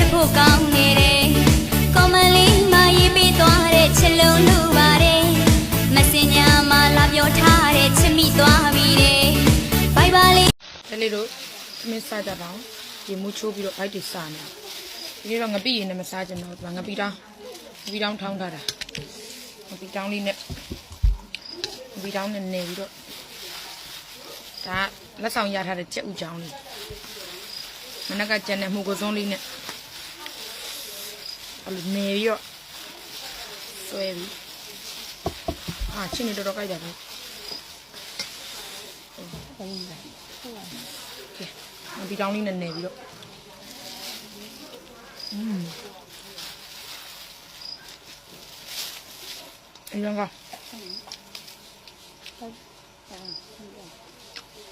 ချစ်ဖို့ကောင်းနေတယ်ကောမလေးမရေးပေးသွားတဲ့ချစ်လုံးလူပါတယ်မစင်ညာမှာလာပြောထားတဲ့ချစ်မိသွားပြီတဲ့ဘိုင်ဘာလေးဒါလေးတို့သမင်းစားကြပါအောင်ရေမူးချိုးပြီးတော့ဘိုက်တွေစားနေဒီနေ့တော့ငပိရည်နဲ့မစားကြတော့ဒီမှာငပိတောင်းငပိတောင်းထောင်းထားတာငပိတောင်းလေးနဲ့ငပိတောင်းနဲ့နေပြီးတော့ဒါလက်ဆောင်ရထားတဲ့ကြက်ဥချောင်းလေးမနက်ကကြက်နဲ့မှုကစုံးလေးနဲ့ အဲ့လိုနေပြီးတော့ဆွဲပြီးအာချင်းနေတော်တော်ကြိုက်တာပဲ ဒီတောင်းလေးနဲ့နေပြီးတော့อืมအရင်က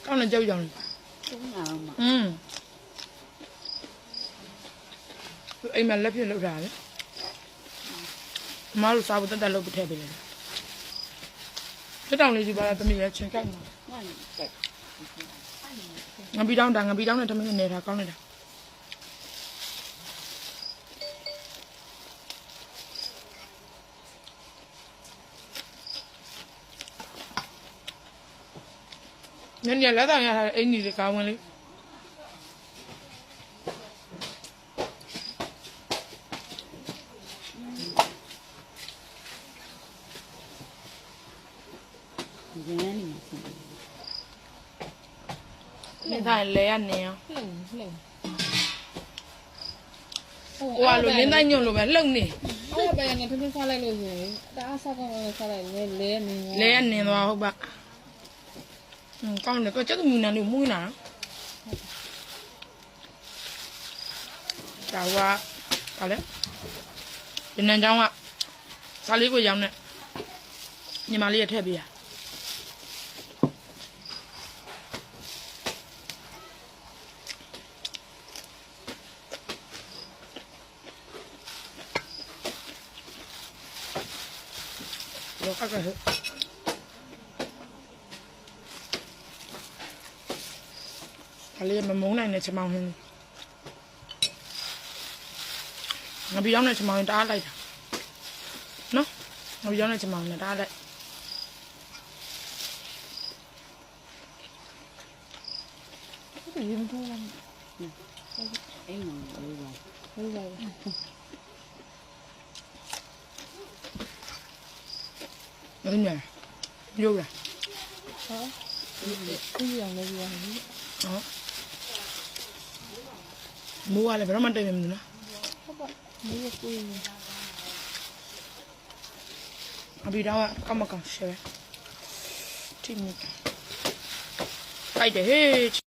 ကောင်းနေကြောက်ကြောင်อืมအိမ်မှာလက်ပြလောက်တာလေ မအားလို့စားဖို့တက်တက်လုပ်ပြီးထည့်ပေးတယ်တက်တောင်လေးဒီပါလားသမီးရဲ့ချင်းကိုက်မှာငပီတောင်းတာငပီတောင်းနဲ့သမီးနဲ့နေတာကောင်းနေတာညနေလက်တောင်ရတာအင်ကြီးလေးကောင်းဝင်လေး မင်းသားလဲရနေအောင်လှုပ်လှုပ်ဟိုကလိုလင်းတိုင်းညွန့်လိုပဲလှုပ်နေအဲ့ဒါပဲငါထမင်းစားလိုက်လို့ရှိရင်တအားစားကောင်းလို့စားလိုက်လဲလဲနေလဲရနေသွားဟုတ်ပါဟွန်းကောင်းတယ်ကိုကျက်သူမီနန်လေးမွေးနာဒါကဟာလေဒီနန်ချောင်းကစားလေးကိုရောင်းနေညီမလေးရထည့်ပေးရလောကကဟဲ့ဟာလေမမုန်းနိုင် တဲ့ချမောင်းဟင်းငါပြောင်းတဲ့ချမောင်းတားလိုက်တာနော်ငါပြောင်းတဲ့ချမောင်းနဲ့တားလိုက်ရေမထိုးလားအိမ်မှာလေးပါလေးပါ မင်းညာရုပ်လားဟာဒီအောင်လေးပါဟောမိုးကလည်းဘယ်တော့မှတိတ်မမြင်ဘူးနော်ဟုတ်ပါမေးကိုယ်အဘီတော့ကမကောင်ရှယ်တိမိကြိုက်တယ်ဟေး